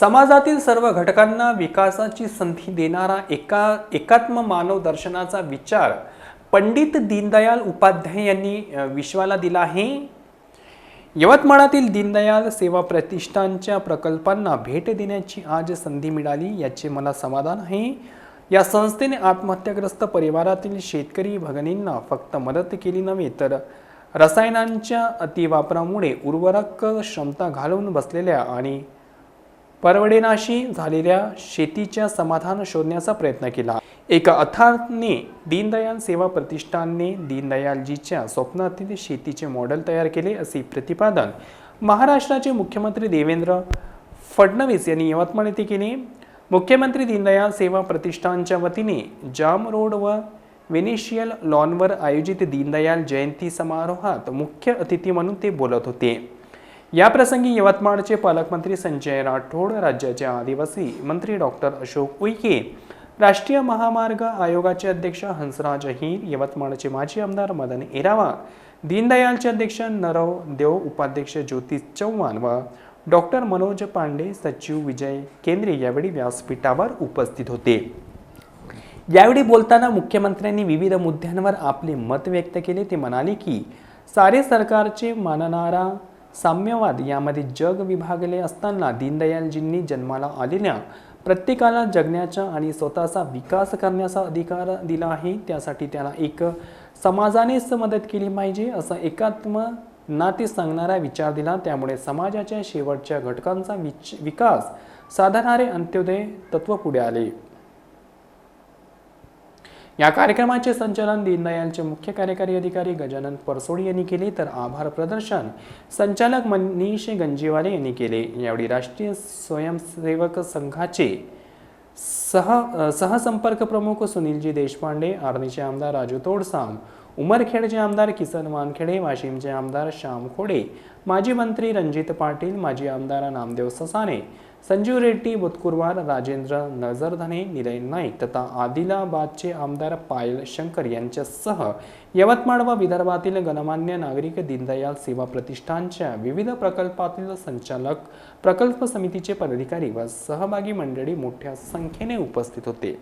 समाजातील सर्व घटकांना विकासाची संधी देणारा एका एकात्म मानव दर्शनाचा विचार पंडित दीनदयाल उपाध्याय यांनी विश्वाला दिला आहे. यवतमाळातील दीनदयाल सेवा प्रतिष्ठानच्या प्रकल्पांना भेट देण्याची आज संधी मिळाली याचे मला समाधान आहे. या संस्थेने आत्महत्याग्रस्त परिवारातील शेतकरी भगिनींना फक्त मदत केली नव्हे तर रसायनांच्या अतिवापरामुळे उर्वरक क्षमता घालवून बसलेल्या आणि परवडेनाशी झालेल्या शेतीच्या समाधान शोधण्याचा प्रयत्न केला. एका अथाने दीनदयाल सेवा प्रतिष्ठानने दीनदयालजीच्या स्वप्नातील शेतीचे मॉडेल तयार केले असे प्रतिपादन महाराष्ट्राचे मुख्यमंत्री देवेंद्र फडणवीस यांनी यवतमाळ येथे केले. मुख्यमंत्री दीनदयाल सेवा प्रतिष्ठानच्या वतीने जाम रोड व व्हेनेशियल लॉनवर आयोजित दीनदयाल जयंती समारोहात मुख्य अतिथी म्हणून ते बोलत होते. याप्रसंगी यवतमाळचे पालकमंत्री संजय राठोड राज्याचे आदिवासी मंत्री डॉक्टर अशोक उईके राष्ट्रीय महामार्ग आयोगाचे अध्यक्ष हंसराज अहीर यवतमाळचे माजी आमदार मदन एरावा दीनदयालचे अध्यक्ष नरव देव उपाध्यक्ष ज्योतिष चव्हाण व डॉक्टर मनोज पांडे सचिव विजय केंद्रे यावेळी व्यासपीठावर उपस्थित होते. यावेळी बोलताना मुख्यमंत्र्यांनी विविध मुद्द्यांवर आपले मत व्यक्त केले. ते म्हणाले की सारे सरकारचे मानणारा साम्यवाद यामध्ये जग विभागले असताना दीनदयालजींनी जन्माला आलेल्या प्रत्येकाला जगण्याचा आणि स्वतःचा विकास करण्याचा अधिकार दिला आहे. त्यासाठी त्याला एक समाजानेच मदत केली पाहिजे असं एकात्म नाते सांगणारा विचार दिला. त्यामुळे समाजाच्या शेवटच्या घटकांचा विच विकास साधणारे अंत्योदय तत्व पुढे आले. या कार्यक्रमाचे संचालन दीनदयालचे मुख्य कार्यकारी अधिकारी गजानन परसोडी यांनी केले तर आभार प्रदर्शन संचालक मनीष गंजीवाले यांनी केले. यावेळी राष्ट्रीय स्वयंसेवक संघाचे सह सहसंपर्क प्रमुख सुनीलजी देशपांडे आर्णीचे आमदार राजू तोडसाम उमरखेडचे आमदार किसन वानखेडे वाशिमचे आमदार श्याम खोडे माजी मंत्री रणजित पाटील माजी आमदार नामदेव ससाने संजीव रेड्डी बुतकुरवार राजेंद्र नजरधने निलय नाईक तथा आदिलाबादचे आमदार पायल शंकर यांच्यासह यवतमाळ व विदर्भातील गणमान्य नागरिक दीनदयाल सेवा प्रतिष्ठानच्या विविध प्रकल्पातील संचालक प्रकल्प समितीचे पदाधिकारी व सहभागी मंडळी मोठ्या संख्येने उपस्थित होते.